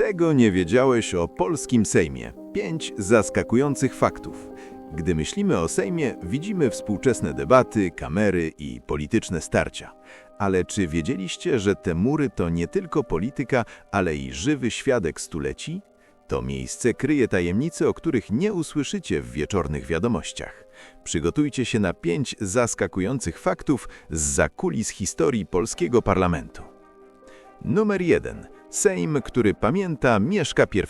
Tego nie wiedziałeś o polskim Sejmie. Pięć zaskakujących faktów. Gdy myślimy o Sejmie, widzimy współczesne debaty, kamery i polityczne starcia. Ale czy wiedzieliście, że te mury to nie tylko polityka, ale i żywy świadek stuleci? To miejsce kryje tajemnice, o których nie usłyszycie w wieczornych wiadomościach. Przygotujcie się na pięć zaskakujących faktów z zakulis historii polskiego parlamentu. Numer 1. Sejm, który pamięta Mieszka I.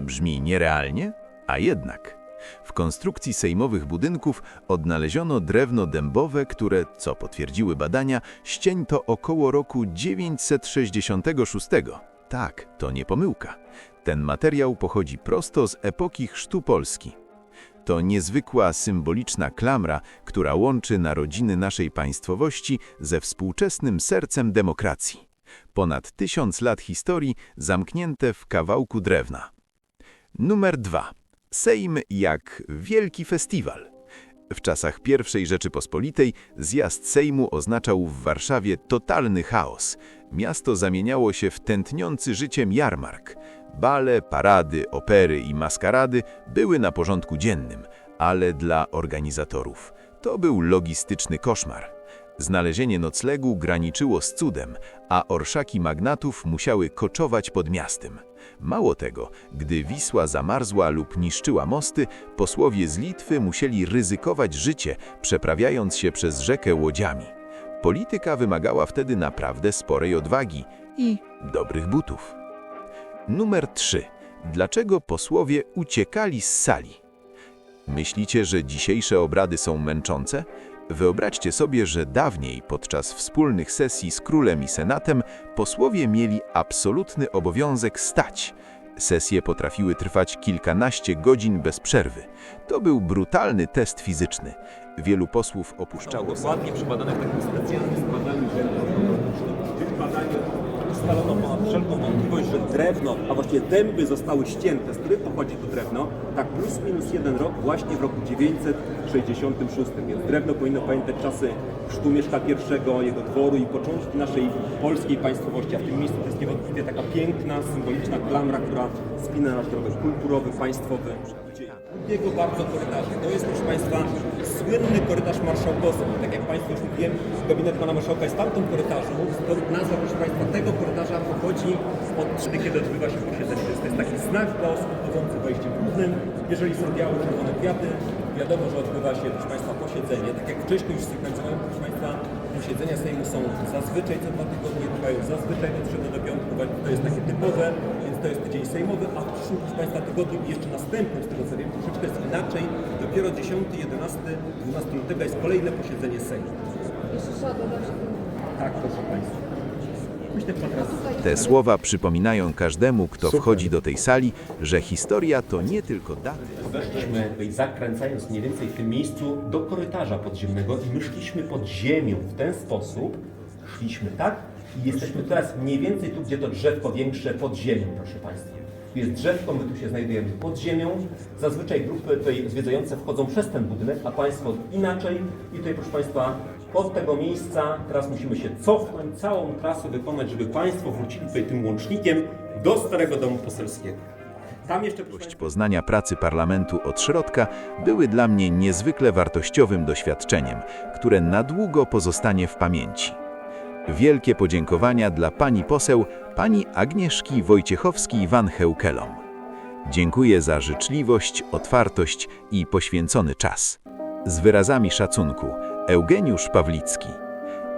Brzmi nierealnie, a jednak. W konstrukcji sejmowych budynków odnaleziono drewno dębowe, które, co potwierdziły badania, ścień to około roku 966. Tak, to nie pomyłka. Ten materiał pochodzi prosto z epoki chrztu Polski. To niezwykła symboliczna klamra, która łączy narodziny naszej państwowości ze współczesnym sercem demokracji. Ponad tysiąc lat historii zamknięte w kawałku drewna. Numer 2. Sejm jak wielki festiwal. W czasach I Rzeczypospolitej zjazd Sejmu oznaczał w Warszawie totalny chaos. Miasto zamieniało się w tętniący życiem jarmark. Bale, parady, opery i maskarady były na porządku dziennym, ale dla organizatorów to był logistyczny koszmar. Znalezienie noclegu graniczyło z cudem, a orszaki magnatów musiały koczować pod miastem. Mało tego, gdy Wisła zamarzła lub niszczyła mosty, posłowie z Litwy musieli ryzykować życie, przeprawiając się przez rzekę łodziami. Polityka wymagała wtedy naprawdę sporej odwagi i dobrych butów. Numer 3. Dlaczego posłowie uciekali z sali? Myślicie, że dzisiejsze obrady są męczące? Wyobraźcie sobie, że dawniej, podczas wspólnych sesji z królem i senatem, posłowie mieli absolutny obowiązek stać. Sesje potrafiły trwać kilkanaście godzin bez przerwy. To był brutalny test fizyczny. Wielu posłów opuszczało salę. Dokładnie przebadane w takim specjalnym badaniu genealogicznym. W badaniu ustalono ponad wszelką wątpliwość, że drewno, a właściwie dęby zostały ścięte, z których pochodzi to drewno, tak plus minus jeden rok właśnie w roku 966. Więc drewno powinno pamiętać czasy chrztu Mieszka I, jego dworu i początki naszej polskiej państwowości. A w tym miejscu to jest niewątpliwie taka piękna, symboliczna klamra, która spina nasz dorobek kulturowy, państwowy. Drugiego bardzo korytarza. To jest, proszę Państwa, słynny korytarz marszałkowski. Tak jak Państwu już mówiłem, gabinet Pana Marszałka jest w tamtym korytarzu. To nazwa, proszę Państwa, tego korytarza pochodzi od wtedy, kiedy odbywa się posiedzenie. To jest, taki znak dla osób wchodzących wejściem głównym. Jeżeli są białe, czerwone kwiaty, wiadomo, że odbywa się, proszę Państwa, posiedzenie. Tak jak wcześniej już sygnalizowałem, proszę Państwa, posiedzenia Sejmu są zazwyczaj co dwa tygodnie, trwają zazwyczaj od do piątku, to jest takie typowe, to jest tydzień sejmowy, a w przyszłym, proszę Państwa, tygodniu i jeszcze następnym, z tego co wiem, troszeczkę jest inaczej. Dopiero 10, 11, 12 lutego jest kolejne posiedzenie Sejmu. Tak, proszę Państwa. Myślę, że teraz Te słowa przypominają każdemu, kto wchodzi do tej sali, że historia to nie tylko daty. Weszliśmy, zakręcając mniej więcej w tym miejscu, do korytarza podziemnego i my szliśmy pod ziemią w ten sposób. Szliśmy tak i jesteśmy teraz mniej więcej tu, gdzie to drzewko większe pod ziemią, proszę Państwa. Tu jest drzewko, my tu się znajdujemy pod ziemią. Zazwyczaj grupy tutaj zwiedzające wchodzą przez ten budynek, a Państwo inaczej. I tutaj, proszę Państwa, od tego miejsca teraz musimy się cofnąć, całą trasę wykonać, żeby Państwo wrócili tutaj tym łącznikiem do Starego Domu Poselskiego. Tam jeszcze, Państwa, Poznania pracy parlamentu od środka były dla mnie niezwykle wartościowym doświadczeniem, które na długo pozostanie w pamięci. Wielkie podziękowania dla pani poseł, pani Agnieszki Wojciechowskiej-Van Heukelom. Dziękuję za życzliwość, otwartość i poświęcony czas. Z wyrazami szacunku, Eugeniusz Pawlicki.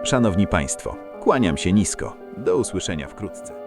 Szanowni Państwo, kłaniam się nisko. Do usłyszenia wkrótce.